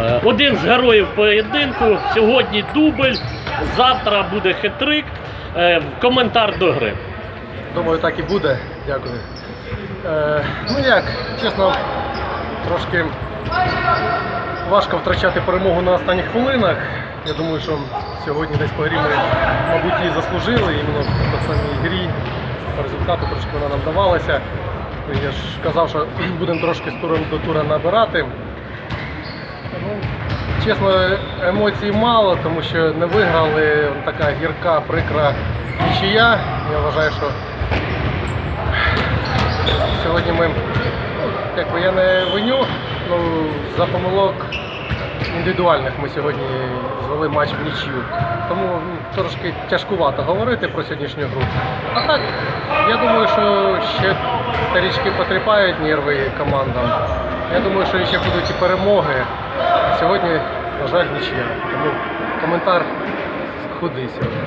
Е, Один з героїв поєдинку. Сьогодні дубль, завтра буде хитрик. Е, Коментар до гри. Думаю, так і буде. Дякую. Е, ну як, чесно, трошки важко втрачати перемогу на останніх хвилинах. Я думаю, що сьогодні десь по грі ми, мабуть, її заслужили, іменно по самій грі. По результату трошки вона нам давалася. Я ж казав, що будемо трошки з туром до тура набирати. Ну, чесно, емоцій мало, тому що не виграли. Така гірка, прикра нічия. Я вважаю, що сьогодні ми, ну, якби я не виню, ну, за помилок індивідуальних ми сьогодні звели матч в нічию. Тому ну, трошки тяжкувато говорити про сьогоднішню гру. А так, я думаю, що ще старічки потріпають нерви командам. Я думаю, що ще будуть і перемоги. Сьогодні, на жаль, нічия. Тому коментар худий сьогодні.